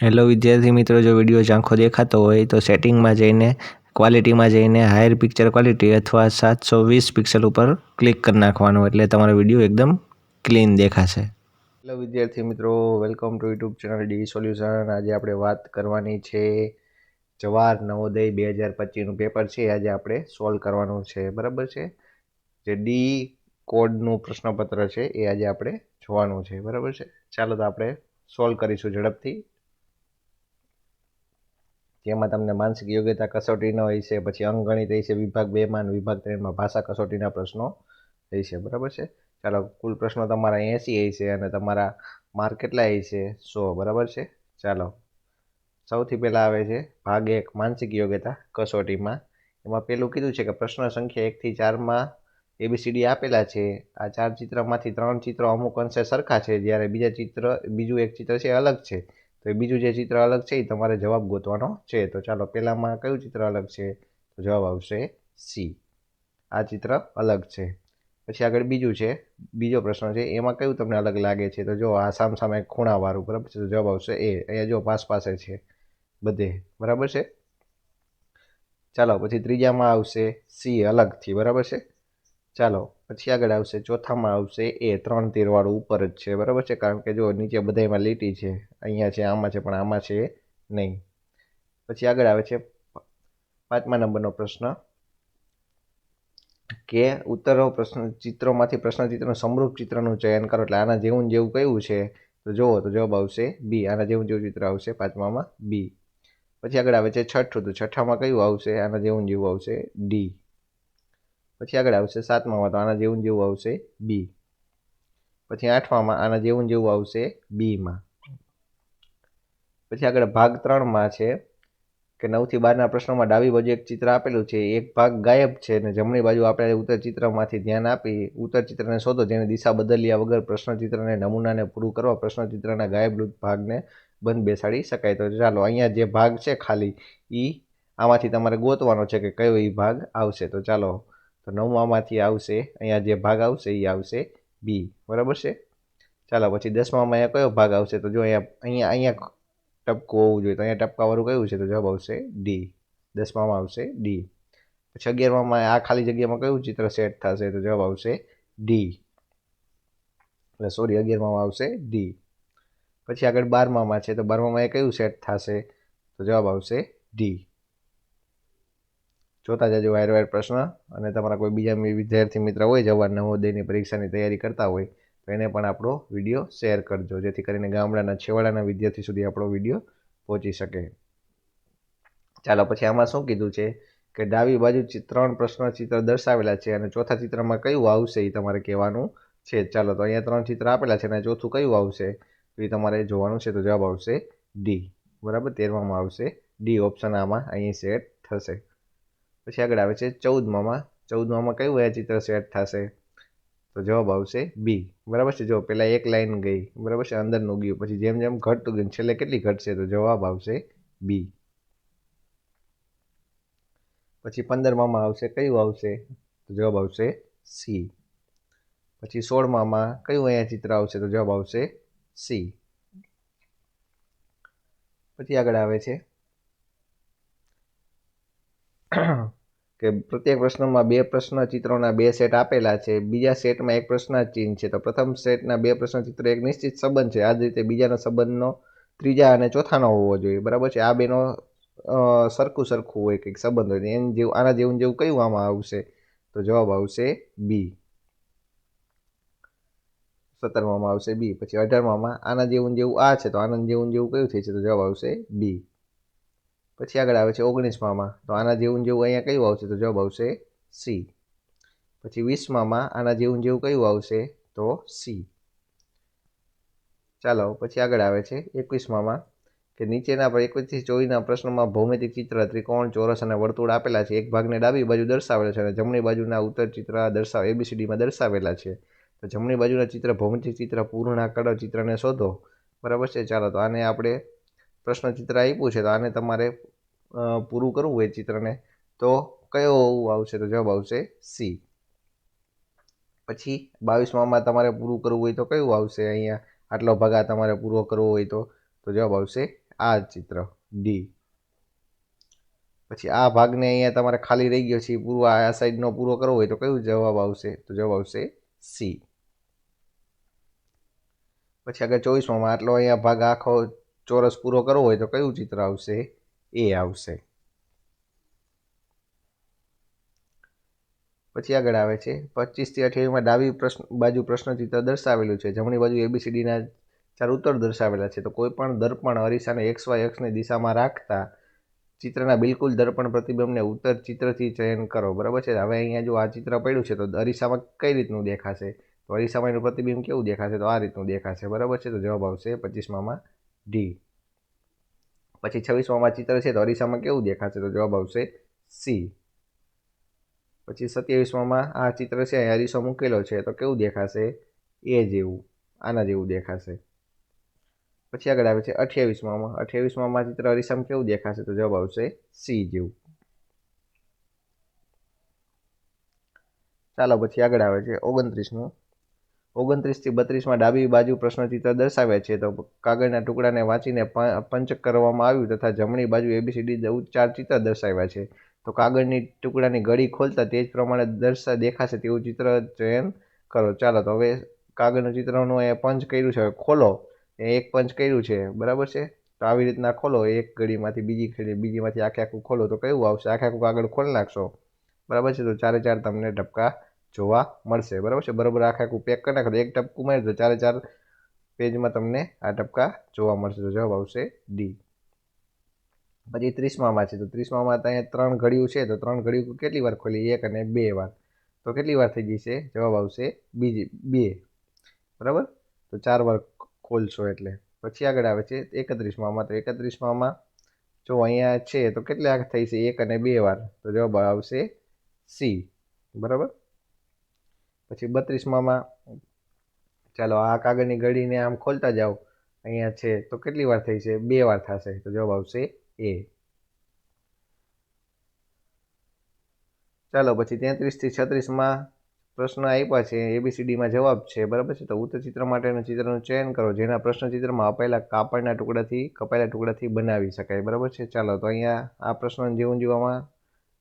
Hello વિદ્યાર્થી મિત્રો, જો વીડિયો ઝાંખો દેખાતો હોય તો સેટિંગમાં જઈને ક્વોલિટીમાં જઈને હાયર પિક્ચર ક્વોલિટી અથવા સાતસો વીસ પિક્સલ ઉપર ક્લિક કરી નાખવાનું એટલે તમારો વીડિયો એકદમ ક્લીન દેખાશે. હેલો વિદ્યાર્થી મિત્રો welcome to YouTube channel D solution આજે આપણે વાત કરવાની છે જવાહર નવોદય બે હજાર પચીસનું પેપર છે. આજે આપણે સોલ્વ કરવાનું છે. બરાબર છે? જે ડી કોડનું પ્રશ્નપત્ર છે, એ આજે આપણે જોવાનું છે. બરાબર છે? ચાલો તો આપણે સોલ્વ કરીશું ઝડપથી. જેમાં તમને માનસિક યોગ્યતા કસોટીનો હોય છે, પછી અંકગણિત હોય છે, વિભાગ બેમાં અને વિભાગ ત્રણમાં ભાષા કસોટીના પ્રશ્નો હોય છે, બરાબર છે? ચાલો, કુલ પ્રશ્નો તમારા એંસી હોય છે અને તમારા માર્ક કેટલા હોય છે? સો, બરાબર છે? ચાલો. સૌથી પહેલાં આવે છે, ભાગ એક, માનસિક યોગ્યતા કસોટીમાં. એમાં પેલું કીધું છે કે પ્રશ્ન સંખ્યા એકથી ચારમાં એબીસીડી આપેલા છે. આ ચાર ચિત્રમાંથી ત્રણ ચિત્રો અમુક અંશે સરખા છે, જ્યારે બીજા ચિત્ર, બીજું એક ચિત્ર છે અલગ છે. તો એ બીજું જે ચિત્ર અલગ છે એ તમારે જવાબ ગોતવાનો છે. તો ચાલો, પહેલાંમાં કયું ચિત્ર અલગ છે? તો જવાબ આવશે સી આ ચિત્ર અલગ છે. પછી આગળ બીજું છે. બીજો પ્રશ્ન છે, એમાં કયું તમને અલગ લાગે છે? તો જો, આ સામ સામે ખૂણાવાળું બરાબર છે? તો જવાબ આવશે એ અહીંયા જો, પાસ પાસે છે. બધે. બરાબર છે? ચાલો, પછી ત્રીજામાં આવશે સી અલગથી. બરાબર છે? ચાલો, પછી આગળ આવશે. ચોથામાં આવશે એ ત્રણ તીરવાળું ઉપર જ છે. બરાબર છે? કારણ કે જો નીચે બધામાં લીટી છે. અહીંયા છે, આમાં છે, પણ આમાં છે નહીં. પછી આગળ આવે છે પાંચમા નંબરનો પ્રશ્ન. કે ઉત્તરો પ્રશ્ન, ચિત્રોમાંથી પ્રશ્ન ચિત્રનું સમરૂપ ચિત્રનું ચયન કરો. એટલે આના જેવું જેવું કયું છે? તો જુઓ, તો જવાબ આવશે બી. આના જેવું જેવું ચિત્ર આવશે પાંચમામાં બી. પછી આગળ આવે છે છઠ્ઠું. તો છઠ્ઠામાં કયું આવશે? આના જેવું જેવું આવશે ડી. પછી આગળ આવશે સાતમામાં તો આના જેવું જેવું આવશે બી પછી આઠમામાં આના જેવું જેવું આવશે બીમાં પછી આગળ ભાગ ત્રણમાં છે કે નવથી બારના પ્રશ્નોમાં ડાબી બાજુ એક ચિત્ર આપેલું છે. એક ભાગ ગાયબ છે અને જમણી બાજુ આપણે ઉત્તર ચિત્રમાંથી ધ્યાન આપી ઉત્તર ચિત્રને શોધો જેને દિશા બદલ્યા વગર પ્રશ્ન ચિત્રને નમૂનાને પૂરું કરવા પ્રશ્ન ચિત્રના ગાયબ ભાગને બંધ બેસાડી શકાય. તો ચાલો, અહીંયા જે ભાગ છે ખાલી એ આમાંથી તમારે ગોતવાનો છે કે કયો એ ભાગ આવશે. તો ચાલો તો નવમામાંથી આવશે. અહીંયા જે ભાગ આવશે એ આવશે બી બરાબર છે? ચાલો, પછી દસમામાં અહીંયા કયો ભાગ આવશે? તો જો અહીંયા અહીંયા અહીંયા ટપકું હોવું જોઈએ. તો અહીંયા ટપકાવાળું કયું છે? તો જવાબ આવશે ડી દસમામાં આવશે ડી પછી અગિયારમાં આ ખાલી જગ્યામાં કયું ચિત્ર સેટ થશે? તો જવાબ આવશે ડી એટલે સોરી અગિયારમાં આવશે ડી પછી આગળ બારમામાં છે. તો બારમામાં એ કયું સેટ થશે? તો જવાબ આવશે ડી જોતા જજો વાયર વાયર પ્રશ્ન. અને તમારા કોઈ બીજા વિદ્યાર્થી મિત્ર હોય જવાન નવોદયની પરીક્ષાની તૈયારી કરતા હોય, તો એને પણ આપણો વીડિયો શેર કરજો, જેથી કરીને ગામડાના, છેવાડાના વિદ્યાર્થી સુધી આપણો વીડિયો પહોંચી શકે. ચાલો, પછી આમાં શું કીધું છે કે ડાબી બાજુ ત્રણ પ્રશ્ન ચિત્ર દર્શાવેલા છે અને ચોથા ચિત્રમાં કયું આવશે એ તમારે કહેવાનું છે. ચાલો, તો અહીંયા ત્રણ ચિત્ર આપેલા છે અને ચોથું કયું આવશે? તો એ તમારે જોવાનું છે, તો જવાબ આવશે ડી બરાબર? તેરવામાં આવશે ડી ઓપ્શન આમાં અહીં સેટ થશે. પછી આગળ આવે છે ચૌદમામાં. ચૌદમામાં કયું આ ચિત્ર સેટ થશે? તો જવાબ આવશે બી બરાબર છે? જો પહેલાં એક લાઈન ગઈ, બરાબર છે? અંદરનું ગયું. પછી જેમ જેમ ઘટતું ગયું, છેલ્લે કેટલી ઘટશે? તો જવાબ આવશે બી પછી પંદરમામાં આવશે. કયું આવશે? તો જવાબ આવશે સી પછી સોળમામાં કયું અહીંયા ચિત્ર આવશે? તો જવાબ આવશે સી પછી આગળ આવે છે કે પ્રત્યેક પ્રશ્નમાં બે પ્રશ્ન ચિત્રોના બે સેટ આપેલા છે. બીજા સેટમાં એક પ્રશ્ન ચિહ્ન છે. તો પ્રથમ સેટના બે પ્રશ્ન ચિત્ર એક નિશ્ચિત સંબંધ છે. આ જ રીતે બીજાનો સંબંધનો ત્રીજા અને ચોથાનો હોવો જોઈએ. બરાબર છે? આ બેનો સરખું સરખું હોય કંઈક સંબંધ હોય. એમ જેવું, આના જેવું જેવું કયું આમાં આવશે તો જવાબ આવશે બી. સત્તરમામાં આવશે બી. પછી અઢારમામાં આના જેવું જેવું આ છે. તો આનંદ જેવું જેવું કયું થઈ છે? તો જવાબ આવશે બી. પછી આગળ આવે છે ઓગણીસમામાં તો આના જેવું જેવું અહીંયા કયું આવશે? તો જવાબ આવશે સી. પછી વીસમામાં આના જેવું જેવું કયું આવશે? તો સી. ચાલો, પછી આગળ આવે છે એકવીસમામાં કે નીચેના એકવીસથી ચોવીસના પ્રશ્નોમાં ભૌમિતિક ચિત્ર, ત્રિકોણ, ચોરસ અને વર્તુળ આપેલા છે. એક ભાગને ડાબી બાજુ દર્શાવેલા છે અને જમણી બાજુના ઉત્તર ચિત્ર દર્શાવ, એબીસીડીમાં દર્શાવેલા છે. તો જમણી બાજુના ચિત્ર ભૌમિતિક ચિત્ર પૂર્ણ કળ ચિત્રને શોધો. બરાબર છે? ચાલો, તો આને આપણે પ્રશ્ન ચિત્ર આપ્યું છે, તો આને તમારે પૂરું કરવું હોય ચિત્રને, તો કયો આવશે? તો જવાબ આવશે સી. પછી બાવીસમાં તમારે પૂરું કરવું હોય તો કયું આવશે અહીંયા? આટલો ભગા તમારે પૂરો કરવો હોય તો તો જવાબ આવશે આ ચિત્ર, ડી. પછી આ ભાગને અહીંયા તમારે ખાલી રહી ગયો છે, પૂરો આ સાઈડનો પૂરો કરવો હોય તો કયું જવાબ આવશે? તો જવાબ આવશે સી. પછી આગળ ચોવીસમાં આટલો અહીંયા ભાગ આખો ચોરસ પૂરો કરવો હોય તો કયું ચિત્ર આવશે? એ આવશે. પછી આગળ આવે છે. પચીસથી અઠ્યાવીસમાં ડાબી પ્રશ્ન, બાજુ પ્રશ્નચિત્ર દર્શાવેલું છે. જમણી બાજુ એબીસીડીના ચાર ઉત્તર દર્શાવેલા છે. તો કોઈ પણ દર્પણ અરીસાને એક્સ વાય એક્સની દિશામાં રાખતા ચિત્રના બિલકુલ દર્પણ પ્રતિબિંબને ઉત્તર ચિત્રથી ચયન કરો. બરાબર છે? હવે અહીંયા જો આ ચિત્ર પડ્યું છે તો અરીસામાં કઈ રીતનું દેખાશે? તો અરીસામાં એનું પ્રતિબિંબ કેવું દેખાશે? તો આ રીતનું દેખાશે. બરાબર છે? તો જવાબ આવશે પચીસમાં ડી પછી છવ્વીસમાં ચિત્ર છે તો અરીસામાં કેવું દેખાશે? તો જવાબ આવશે સી પછી સત્યાવીસમાં આ ચિત્ર છે, અહીંયા અરીસો મૂકેલો છે, તો કેવું દેખાશે? એ જેવું, આના જેવું દેખાશે. પછી આગળ આવે છે અઠ્યાવીસમાં અઠ્યાવીસમાં ચિત્ર અરીસામાં કેવું દેખાશે? તો જવાબ આવશે સી જેવું. ચાલો, પછી આગળ આવે છે ઓગણત્રીસમું. ઓગણત્રીસથી બત્રીસમાં ડાબી બાજુ પ્રશ્નચિત્ર દર્શાવે છે. તો કાગળના ટુકડાને વાંચીને પંચ કરવામાં આવ્યું તથા જમણી બાજુ એબીસીડી ચાર ચિત્ર દર્શાવ્યા છે. તો કાગળની ટુકડાની ગળી ખોલતા તે જ પ્રમાણે દર્શા, દેખાશે તેવું ચિત્ર ચયન કરો. ચાલો, તો હવે કાગળનું ચિત્રનું એ પંચ કર્યું છે. ખોલો. એ એક પંચ કર્યું છે. બરાબર છે? તો આવી રીતના ખોલો. એક ઘડીમાંથી બીજી ઘડી બીજીમાંથી આખે આખું ખોલો. તો કયું આવશે? આખે આખું કાગળ ખોલી નાખશો. બરાબર છે? તો ચારે ચાર તમને ટપકા જોવા મળશે. બરાબર છે? બરાબર આખે આખું પેક કરી નાખો. એક ટપકું મારી તો ચારે ચાર પેજમાં તમને આ ટપકા જોવા મળશે. તો જવાબ આવશે ડી પછી ત્રીસમાં છે. તો ત્રીસમાં અહીંયા ત્રણ ઘડિયું છે. તો ત્રણ ઘડિયું કેટલી વાર ખોલી એક અને બે વાર. તો કેટલી વાર થઈ જશે? જવાબ આવશે બીજી, બે. બરાબર? તો ચાર વાર ખોલશો એટલે. પછી આગળ આવે છે એકત્રીસમાં તો એકત્રીસમાં જો અહીંયા છે તો કેટલા થઈ છે? એક અને બે વાર. તો જવાબ આવશે સી બરાબર? પછી બત્રીસમાં ચાલો આ કાગળની ઘડીને આમ ખોલતા જાઓ. અહીંયા છે, તો કેટલી વાર થઈ છે? બે વાર થશે. તો જવાબ આવશે એ. ચાલો પછી તેત્રીસથી છત્રીસમાં પ્રશ્ન આપ્યા છે. એબીસીડીમાં જવાબ છે. બરાબર છે? તો ઉત્તર ચિત્ર માટેનું ચિત્રનું ચયન કરો, જેના પ્રશ્ન ચિત્રમાં અપાયેલા કાપડના ટુકડાથી, કપાયેલા ટુકડાથી બનાવી શકાય. બરાબર છે? ચાલો, તો અહીંયા આ પ્રશ્ન જેવું જીવામાં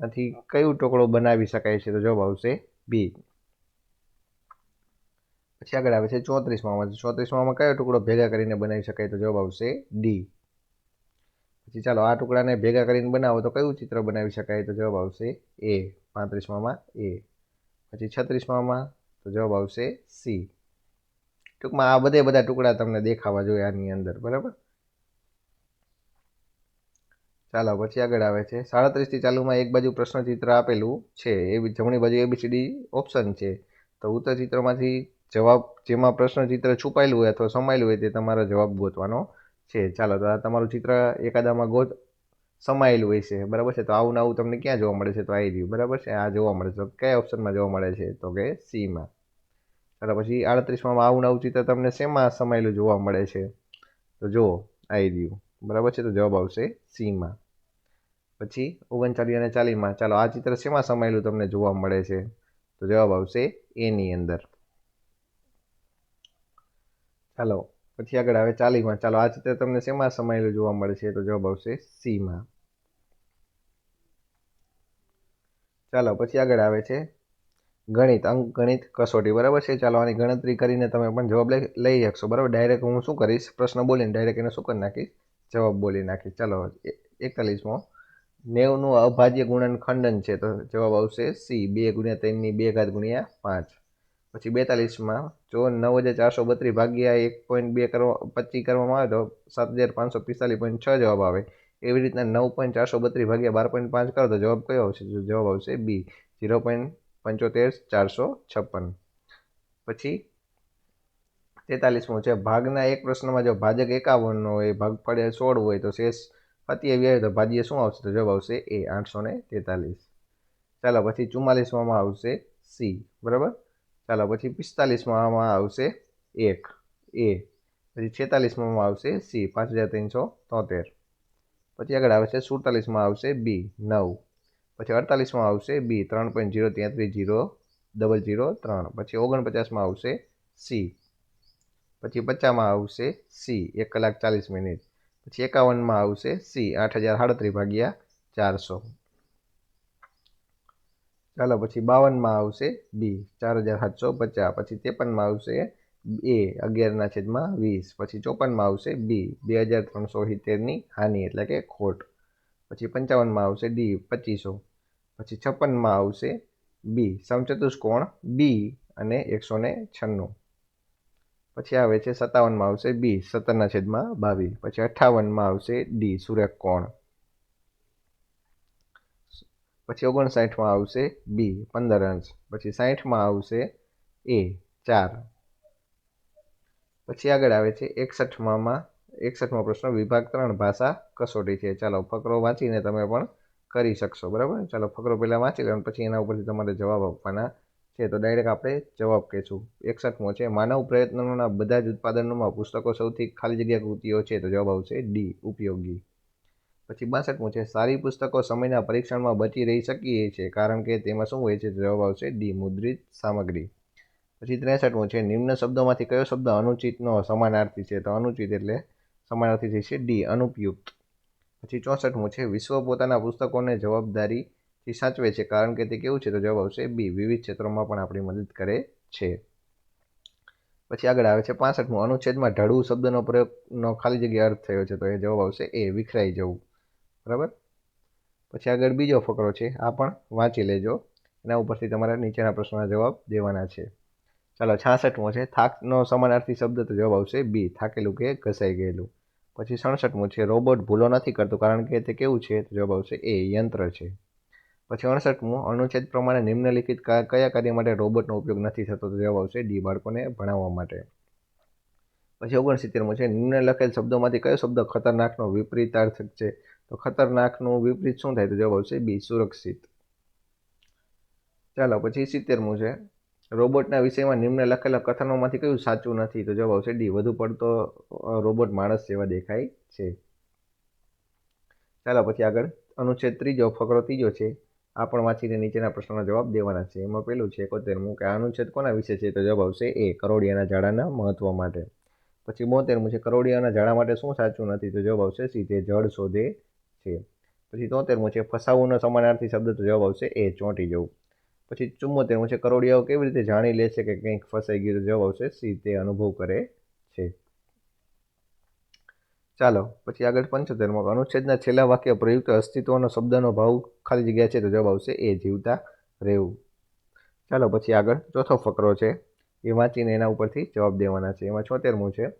નથી. કયું ટુકડો બનાવી શકાય છે? તો જવાબ આવશે બી. પછી આગળ આવે છે ચોત્રીસમાં ચોત્રીસમાં કયો ટુકડો ભેગા કરીને બનાવી શકાય તો જવાબ આવશે ડી પછી ચાલો આ ટુકડાને ભેગા કરીને બનાવો તો કયું ચિત્ર બનાવી શકાય તો જવાબ આવશે એ પાંત્રીસમાં એ પછી છત્રીસમાં તો જવાબ આવશે સી ટૂંકમાં આ બધે બધા ટુકડા તમને દેખાવા જોઈએ આની અંદર, બરાબર? ચાલો, પછી આગળ આવે છે. સાડત્રીસથી ચાલુમાં એક બાજુ પ્રશ્ન ચિત્ર આપેલું છે. એ જમણી બાજુ એબીસીડી ઓપ્શન છે. તો ઉત્તર ચિત્રમાંથી જવાબ, જેમાં પ્રશ્ન ચિત્ર છુપાયેલું હોય અથવા સમાયેલું હોય તે તમારો જવાબ ગોતવાનો છે. ચાલો, તો આ તમારું ચિત્ર એકાદામાં ગોત, સમાયેલું હોય છે બરાબર છે? તો આવું આવું તમને ક્યાં જોવા મળે છે? તો આવી રહ્યું. બરાબર છે? આ જોવા મળે છે. કયા ઓપ્શનમાં જોવા મળે છે? તો કે સીમાં. ચાલો, પછી આડત્રીસમાં આવું આવું ચિત્ર તમને શેમાં સમાયેલું જોવા મળે છે? તો જુઓ આવી રહ્યું. બરાબર છે? તો જવાબ આવશે સીમાં. પછી ઓગણચાલીસ અને ચાલીસમાં. ચાલો, આ ચિત્ર શેમાં સમાયેલું તમને જોવા મળે છે? તો જવાબ આવશે એની અંદર. ચાલો પછી આગળ આવે ચાલીસમાં ચાલો આ ચિત્ર તમને શેમાં સમાયેલું જોવા મળે છે તો જવાબ આવશે સીમાં. ચાલો, પછી આગળ આવે છે ગણિત અંક ગણિત કસોટી. બરાબર છે? ચાલો, આની ગણતરી કરીને તમે પણ જવાબ લઈ શકશો. બરાબર? ડાયરેક્ટ હું શું કરીશ? પ્રશ્ન બોલીને ડાયરેક્ટ એને શું કરી નાખીશ? જવાબ બોલી નાખીશ. ચાલો, એકતાલીસમો. નેવનું અભાજ્ય ગુણન ખંડન છે તો જવાબ આવશે સી. બે ગુણ્યા ત્રણની બે ઘાત ગુણ્યા પાંચ. પછી બેતાલીસમાં. જો નવ હજાર ચારસો બત્રીસ ભાગ્યા એક પોઈન્ટ બે કરવા, પચીસ કરવામાં આવે તો સાત હજાર પાંચસો પિસ્તાલીસ પોઈન્ટ છ જવાબ આવે. એવી રીતના નવ પોઈન્ટ ચારસો બત્રીસ ભાગ્યા બાર પોઈન્ટ પાંચ કરો તો જવાબ કયો આવશે? જવાબ આવશે બી. ઝીરો પોઈન્ટ પંચોતેર ચારસો છપ્પન. પછી તેતાલીસમું છે. ભાગના એક પ્રશ્નમાં જો ભાજક એકાવનનો હોય, ભાગ પડે સોળ હોય તો શેષ સત્યાવી આવે તો ભાજીએ શું આવશે? તો જવાબ આવશે એ, આઠસો ને તેતાલીસ. ચાલો, પછી ચુમ્માલીસમાં આવશે સી. બરાબર? ચાલો, પછી પિસ્તાલીસમાં આવશે એક. એ. પછી છેતાલીસમાં આવશે સી, પાંચ હજાર ત્રણસો તોતેર. પછી આગળ આવે છે સુડતાલીસમાં આવશે બી, નવ. પછી અડતાલીસમાં આવશે બી, ત્રણ પોઈન્ટ જીરો તેત્રીસ જીરો ડબલ જીરો ત્રણ. પછી ઓગણપચાસમાં આવશે સી. પછી પચાસમાં આવશે સી, એક કલાક ચાલીસ મિનિટ. પછી એકાવનમાં આવશે સી, આઠ હજાર સાડત્રીસ ભાગ્યા ચારસો. ચાલો પછી બાવનમાં આવશે બી, ચાર હજાર સાતસો પચાસ, પછી ત્રેપનમાં આવશે એ, અગિયારના છેદમાં વીસ, પછી ચોપનમાં આવશે બી, બે હજાર ત્રણસો સિત્તેરની હાનિ એટલે કે ખોટ. પછી પંચાવનમાં આવશે ડી, પચીસો, પછી છપ્પનમાં આવશે બી, સમચતુષ્કોણ બી અને એકસો ને છન્નું. પછી આવે છે સત્તાવનમાં આવશે બી, સત્તરના છેદમાં બાવીસ, પછી અઠ્ઠાવનમાં આવશે ડી સુરેખ કોણ પછી ઓગણસાઠમાં આવશે બી, પંદર અંશ. પછી સાઠમાં આવશે એ, ચાર. પછી આગળ આવે છે એકસઠમાં એકસઠમો પ્રશ્ન, વિભાગ ત્રણ, ભાષા કસોટી છે. ચાલો, ફકરો વાંચીને તમે પણ કરી શકશો, બરાબર? ચાલો, ફકરો પહેલાં વાંચી લો પછી એના ઉપરથી તમારે જવાબ આપવાના છે. તો ડાયરેક્ટ આપણે જવાબ કહીશું. એકસઠમો છે, માનવ પ્રયત્નોના બધા જ ઉત્પાદનોમાં પુસ્તકો સૌથી ખાલી જગ્યા કૃતિઓ છે. તો જવાબ આવશે ડી, ઉપયોગી. પછી બાસઠમું છે, સારી પુસ્તકો સમયના પરીક્ષણમાં બચી રહી શકીએ છીએ, કારણ કે તેમાં શું હોય છે, જવાબ આવશે ડી, મુદ્રિત સામગ્રી. પછી ત્રેસઠમું છે, નિમ્ન શબ્દોમાંથી કયો શબ્દ અનુચિતનો સમાનાર્થી છે? તો અનુચિત એટલે સમાનાર્થી થઈ છે, ડી, અનુપયુક્ત. પછી ચોસઠમું છે, વિશ્વ પોતાના પુસ્તકોને જવાબદારીથી સાચવે છે, કારણ કે તે કેવું છે, તો જવાબ આવશે બી, વિવિધ ક્ષેત્રોમાં પણ આપણી મદદ કરે છે. પછી આગળ આવે છે, પાસઠમું, અનુચ્છેદમાં ઢળવું શબ્દનો પ્રયોગનો ખાલી જગ્યા અર્થ થયો છે, તો એ જવાબ આવશે એ, વિખરાઈ જવું. બરાબર? પછી આગળ બીજો ફકરો છે, આ પણ વાંચી લેજો. એના ઉપરથી તમારે નીચેના પ્રશ્નોના જવાબ દેવાના છે. ચાલો, છાસઠમો છે, થાકનો સમાનાર્થી શબ્દ તો જવાબ આવશે બી થાકેલું કે ઘસાઈ ગયેલું. પછી સડસઠમું છે, રોબોટ ભૂલો નથી કરતું કારણ કે તે કેવું છે તો જવાબ આવશે એ યંત્ર છે. પછી અડસઠમું અનુચ્છેદ પ્રમાણે નિમ્નલિખિત કયા કાર્ય માટે રોબોટનો ઉપયોગ નથી થતો તો જવાબ આવશે ડી બાળકોને ભણાવવા માટે. પછી ઓગણસિત્તેરમું છે નિમ્ન લખેલ શબ્દોમાંથી કયો શબ્દ ખતરનાકનો વિપરીતાર્થક છે? તો ખતરનાકનું વિપરીત શું થાય? તો જવાબ આવશે બી, સુરક્ષિત. ચાલો, પછી સિત્તેરમું છે. રોબોટના વિષયમાં નિમ્ન લખેલા કથનોમાંથી કયું સાચું નથી? તો જવાબ આવશે ડી. વધુ પડતો રોબોટ માણસ જેવા દેખાય છે. ચાલો, પછી આગળ. અનુચ્છેદ ત્રીજો, ફકરો ત્રીજો છે. આ પણ વાંચીને નીચેના પ્રશ્નોના જવાબ દેવાના છે. એમાં પેલું છે એકોતેરમું કે આ અનુચ્છેદ કોના વિશે છે? તો જવાબ આવશે એ, કરોડિયાના ઝાડાના મહત્વ માટે. પછી બોતેરમું છે, કરોડિયાના ઝાડા માટે શું સાચું નથી? તો જવાબ આવશે સીધે જળ શોધે છે. પછી તોતેરમું છે ફસાવુંનો સમાનાર્થી શબ્દ તો જવાબ આવશે એ, ચોંટી જવું. પછી ચુમ્મોતેરમું છે, કરોડિયાઓ કેવી રીતે જાણી લે છે કે કંઈક ફસાઈ ગયું તો જવાબ આવશે સી, તે અનુભવ કરે છે. ચાલો, પછી આગળ પંચોતેરમાં, અનુચ્છેદના છેલ્લા વાક્ય, પ્રયુક્ત અસ્તિત્વનો શબ્દનો ભાવ ખાલી જગ્યા છે તો જવાબ આવશે એ, જીવતા રહેવું. ચાલો, પછી આગળ ચોથો ફકરો છે, એ વાંચીને એના ઉપરથી જવાબ દેવાના છે. એમાં છોતેરમું છે,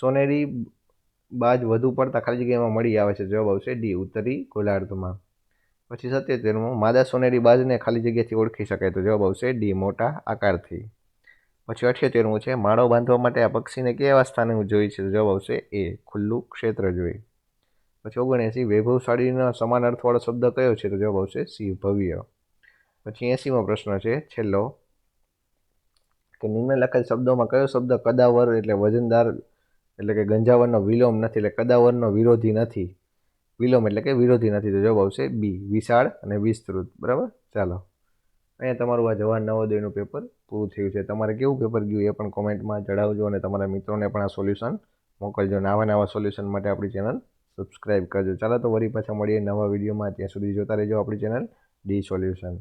સોનેરી બાજ વધુ પડતા ખાલી જગ્યામાં મળી આવે છે જવાબ આવશે ડી, ઉત્તરી ગોલાર્ધમાં. પછી સત્યોતેરમું માદા સોનેરી બાજને ખાલી જગ્યાથી ઓળખી શકાય તો જવાબ આવશે ડી, મોટા આકારથી. પછી અઠ્યોતેરમું છે, માળો બાંધવા માટે આ પક્ષીને કેવા સ્થાને જોઈ છે જવાબ આવશે એ, ખુલ્લું ક્ષેત્ર જોઈ. પછી ઓગણએંસી, વૈભવશાળીનો સમાન અર્થવાળો શબ્દ કયો છે તો જવાબ આવશે સી, ભવ્ય. પછી એંસીમો પ્રશ્ન છે, છેલ્લો, કે નિમ્ન લખેલ શબ્દોમાં કયો શબ્દ કદાવર એટલે વજનદાર એટલે કે ગંજાવરનો વિલોમ નથી, એટલે કદાવરનો વિરોધી નથી. વિલોમ એટલે કે વિરોધી નથી, તો જવાબ આવશે બી, વિશાળ અને વિસ્તૃત. બરાબર? ચાલો. અહીંયા તમારું આ જવાન નવોદયનું પેપર પૂરું થયું છે. તમારે કેવું પેપર ગયું એ પણ કોમેન્ટમાં જણાવજો અને તમારા મિત્રોને પણ આ સોલ્યુશન મોકલજો. નવા નવા સોલ્યુશન માટે આપણી ચેનલ સબસ્ક્રાઈબ કરજો. ચાલો તો વળી પાછા મળીએ નવા વિડીયોમાં. ત્યાં સુધી જોતા રહેજો આપણી ચેનલ ડી સોલ્યુશન.